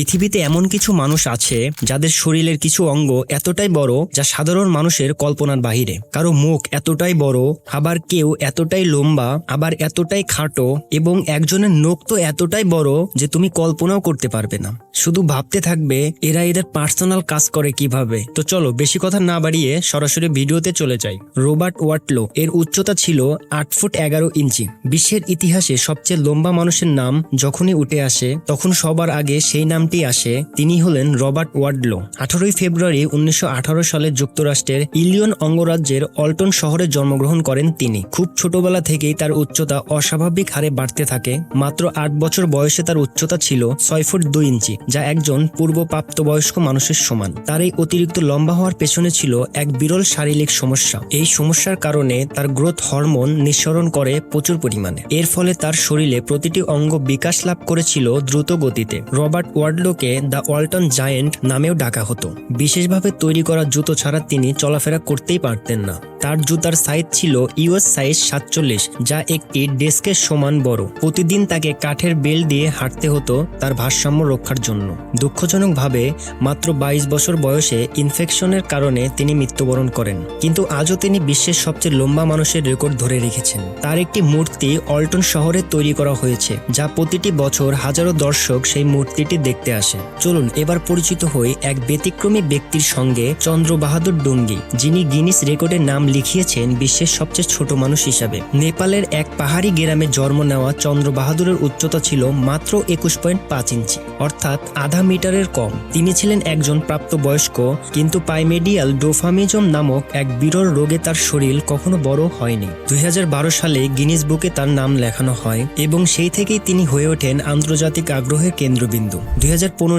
পৃথিবীতে এমন কিছু মানুষ আছে যাদের শরীরের কিছু অঙ্গ এতটাই বড় যা সাধারণ মানুষের কল্পনার বাহিরে। কারও মুখ এতটাই বড়, আবার কেউ এতটাই লম্বা, আবার এতটাই খাটো এবং একজনের নখ তো এতটাই বড় যে তুমি কল্পনাও করতে পারবে না। শুধু ভাবতে থাকবে, এরা এদের পার্সোনাল কাজ করে কীভাবে। তো চলো, বেশি কথা না বাড়িয়ে সরাসরি ভিডিওতে চলে যাই। রোবার্ট ওয়াটলো এর উচ্চতা ছিল আট ফুট এগারো ইঞ্চি। বিশ্বের ইতিহাসে সবচেয়ে লম্বা মানুষের নাম যখনই উঠে আসে, তখন সবার আগে সেই নামটি আসে, তিনি হলেন রবার্ট ওয়ার্ডলো। আঠারোই ফেব্রুয়ারি উনিশশো আঠারো সালে যুক্তরাষ্ট্রের ইলিয়ন অঙ্গরাজ্যের অল্টন শহরে জন্মগ্রহণ করেন তিনি। খুব ছোটবেলা থেকেই তার উচ্চতা অস্বাভাবিক হারে বাড়তে থাকে, মাত্র আট বছর বয়সে তার উচ্চতা ছিল ছয় ফুট দুই ইঞ্চি, যা একজন পূর্ব প্রাপ্তবয়স্ক মানুষের সমান। তার এই অতিরিক্ত লম্বা হওয়ার পেছনে ছিল এক বিরল শারীরিক সমস্যা। এই সমস্যার কারণে তার গ্রোথ হরমোন নিঃসরণ করে প্রচুর পরিমাণে। এর ফলে তার শরীরে প্রতিটি অঙ্গ বিকাশ লাভ করেছিল দ্রুত গতিতে। রবার্ট ওয়ার্ডলোকে দ্য ওয়ালটন জায়েন্ট নামেও ডাকা হতো। বিশেষভাবে তৈরি করা জুতো ছাড়া তিনি চলাফেরা করতেই পারতেন না। তার জুতার সাইজ ছিল ইউএস সাইজ সাতচল্লিশ, যা একটি ডেস্কের সমান বড়। প্রতিদিন তাকে কাঠের বেল দিয়ে হাঁটতে হতো তার ভারসাম্য রক্ষার জন্য। দুঃখজনকভাবে মাত্র বাইশ বছর বয়সে ইনফেকশনের কারণে তিনি মৃত্যুবরণ করেন। কিন্তু আজও তিনি বিশ্বের সবচেয়ে লম্বা মানুষের রেকর্ড ধরে রেখেছেন। তার একটি মূর্তি অল্টন শহরে তৈরি করা হয়েছে, যা প্রতিটি বছর হাজারো দর্শক সেই মূর্তিটি দেখতে আসে। চলুন, এবার পরিচিত হই এক ব্যতিক্রমী ব্যক্তির সঙ্গে চন্দ্র বাহাদুর ডুঙ্গি, যিনি গিনিস রেকর্ডের নাম লিখিয়েছেন বিশ্বের সবচেয়ে ছোট মানুষ হিসাবে। নেপালের এক পাহাড়ি গ্রামে জন্ম নেওয়া চন্দ্র বাহাদুরের উচ্চতা ছিল মাত্র একুশ পয়েন্ট পাঁচ ইঞ্চি, অর্থাৎ আধা মিটারের কম। তিনি ছিলেন একজন প্রাপ্তবয়স্ক, কিন্তু পাইমেডিয়াল ডোফামিজম নামক এক বিরল রোগে তার শরীর কখনো বড় হয়নি। দুই হাজার বারো সালে গিনিস বুকে তার নাম লেখানো হয় এবং সেই থেকেই তিনি হয়ে ওঠেন আন্তর্জাতিক আগ্রহের কেন্দ্রবিন্দু। দুই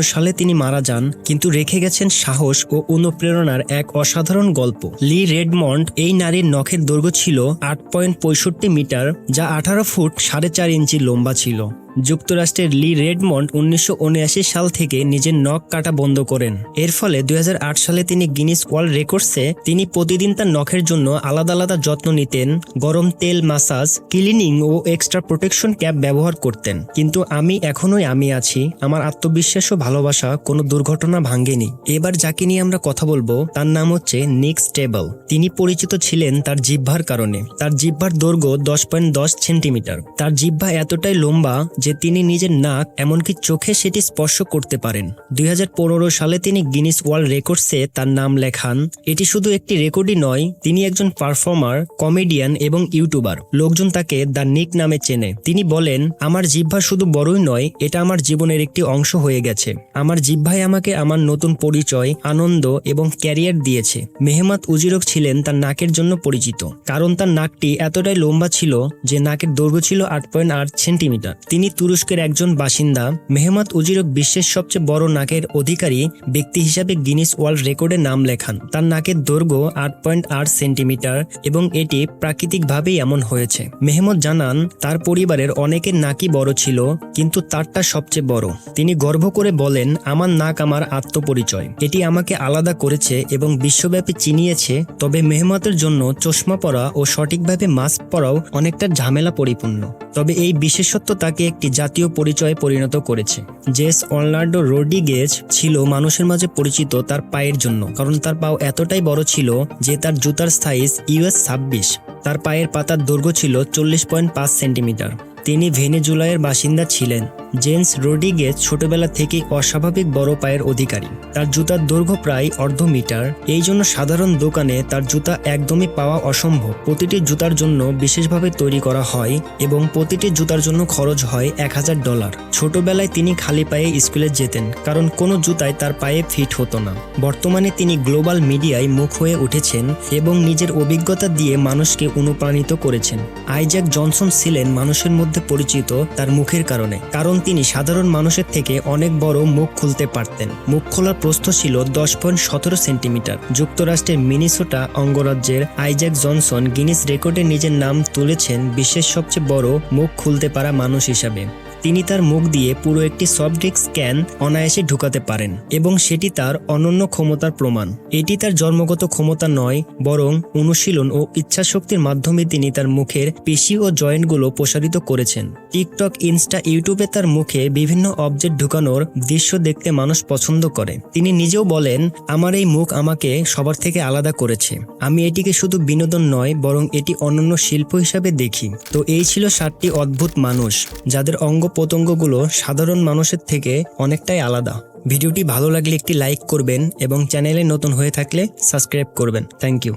সালে তিনি মারা যান, কিন্তু রেখে গেছেন সাহস ও অনুপ্রেরণার এক অসাধারণ গল্প। লি রেডমন্ড এই নারীর নখের দৈর্ঘ্য ছিল আট পয়েন্ট পঁয়ষট্টি মিটার, যা আঠারো ফুট সাড়ে চার ইঞ্চি লম্বা ছিল। যুক্তরাষ্ট্রের লি রেডমন্ড উনিশশো উনআশি সাল থেকে নিজের নখ কাটা বন্ধ করেন। এর ফলে দু হাজার আট সালে তিনি গিনিস ওয়ার্ল্ড রেকর্ডসে তিনি প্রতিদিন তার নখের জন্য আলাদা আলাদা যত্ন নিতেন, গরম তেল মাসাজ, ক্লিনিং ও এক্সট্রা প্রোটেকশন ক্যাপ ব্যবহার করতেন। কিন্তু আমি এখনোই আমি আছি, আমার আত্মবিশ্বাস ও ভালোবাসা কোনো দুর্ঘটনা ভাঙ্গেনি এবার যাকে নিয়ে আমরা কথা বলব, তার নাম হচ্ছে নিক স্টেবল। তিনি পরিচিত ছিলেন তার জিহ্বার কারণে। তার জিহ্বার দৈর্ঘ্য দশ পয়েন্ট দশ সেন্টিমিটার। তার জিহ্বা এতটাই লম্বা যে তিনি নিজের নাক এমনকি চোখে সেটি স্পর্শ করতে পারেন। দুই হাজার পনেরো সালে তিনি গিনিস ওয়ার্ল্ড রেকর্ডসে তার নাম লেখান। এটি শুধু একটি রেকর্ডই নয়, তিনি একজন পারফর্মার, কমেডিয়ান এবং ইউটিউবার। লোকজন তাকে দ্য নিক নামে চেনে। তিনি বলেন, আমার জিহ্বা শুধু বড়ই নয়, এটা আমার জীবনের একটি অংশ হয়ে গেছে। আমার জিহ্বাই আমাকে আমার নতুন পরিচয়, আনন্দ এবং ক্যারিয়ার দিয়েছে। মেহমাত উজিরক ছিলেন তার নাকের জন্য পরিচিত। কারণ তার নাকটি এতটাই লম্বা ছিল যে নাকের দৈর্ঘ্য ছিল আট পয়েন্ট আট সেন্টিমিটার। তিনি তুরস্কের একজন বাসিন্দা মেহমাত উজিরক বিশ্বের সবচেয়ে বড় নাকের অধিকারী ব্যক্তি হিসাবে গিনিস ওয়ার্ল্ড রেকর্ডে নাম লেখান। তার নাকের দৈর্ঘ্য আট পয়েন্ট আট সেন্টিমিটার এবং এটি প্রাকৃতিকভাবেই এমন হয়েছে। মেহমদ জানান, তার পরিবারের অনেকের নাকই বড় ছিল, কিন্তু তারটা সবচেয়ে বড়। তিনি গর্ব করে বলেন, আমার নাক আমার আত্মপরিচয়। এটি আমাকে আলাদা করেছে এবং বিশ্বব্যাপী চিনিয়েছে, তবে মেহমতের জন্য চশমা পরা ও সঠিকভাবে মাস্ক পরাও অনেকটা ঝামেলা পরিপূর্ণ তবে এই বিশেষত্ব তাকে একটি জাতীয় পরিচয়ে পরিণত করেছে। জেস অনলার্ডো রোডিগেজ ছিল মানুষের মাঝে পরিচিত তার পায়ের জন্য, কারণ তার পাও এতটাই বড় ছিল যে তার জুতার সাইজ ইউএস ছাব্বিশ। তার পায়ের পাতার দৈর্ঘ্য ছিল চল্লিশ পয়েন্ট পাঁচ সেন্টিমিটার। তিনি ভেনেজুলায়ের বাসিন্দা ছিলেন। জেমস রোডিগেজ ছোটবেলা থেকেই অস্বাভাবিক বড় পায়ের অধিকারী। তার জুতার দৈর্ঘ্য প্রায় অর্ধ মিটার। এই জন্য সাধারণ দোকানে তার জুতা একদমই পাওয়া অসম্ভব। প্রতিটি জুতার জন্য বিশেষভাবে তৈরি করা হয় এবং প্রতিটি জুতার জন্য খরচ হয় এক হাজার ডলার। ছোটবেলায় তিনি খালি পায়ে স্কুলে যেতেন, কারণ কোনো জুতায় তার পায়ে ফিট হতো না। বর্তমানে তিনি গ্লোবাল মিডিয়ায় মুখ হয়ে উঠেছেন এবং নিজের অভিজ্ঞতা দিয়ে মানুষকে অনুপ্রাণিত করেছেন। আইজ্যাক জনসন ছিলেন মানুষের মধ্যে পরিচিত তার মুখের কারণে, কারণ তিনি সাধারণ মানুষের থেকে অনেক বড় মুখ খুলতে পারতেন। মুখ খোলার প্রস্থ ছিল দশ পয়েন্ট সতেরো সেন্টিমিটার। যুক্তরাষ্ট্রের মিনিসোটা অঙ্গরাজ্যের আইজ্যাক জনসন গিনিস রেকর্ডে নিজের নাম তুলেছেন বিশ্বের সবচেয়ে বড় মুখ খুলতে পারা মানুষ হিসাবে। তিনি তার মুখ দিয়ে পুরো একটি সফট স্ক্যান অনায়াসে ঢুকাতে পারেন এবং সেটি তার অনন্য ক্ষমতার প্রমাণ। এটি তার জন্মগত ক্ষমতা নয়, বরং অনুশীলন ও ইচ্ছাশক্তির মাধ্যমে তিনি তার মুখের পেশি ও জয়েন্টগুলো প্রসারিত করেছেন। টিকটক, ইনস্টা, ইউটিউবে তার মুখে বিভিন্ন অবজেক্ট ঢুকানোর দৃশ্য দেখতে মানুষ পছন্দ করে। তিনি নিজেও বলেন, আমার এই মুখ আমাকে সবার থেকে আলাদা করেছে। আমি এটিকে শুধু বিনোদন নয়, বরং এটি অনন্য শিল্প হিসাবে দেখি। তো এই ছিল সাতটি অদ্ভুত মানুষ, যাদের অঙ্গ প্রত্যঙ্গগুলো সাধারণ মানুষের থেকে অনেকটাই আলাদা। ভিডিওটি ভালো লাগলে একটি লাইক করবেন এবং চ্যানেলে নতুন হয়ে থাকলে সাবস্ক্রাইব করবেন। Thank you.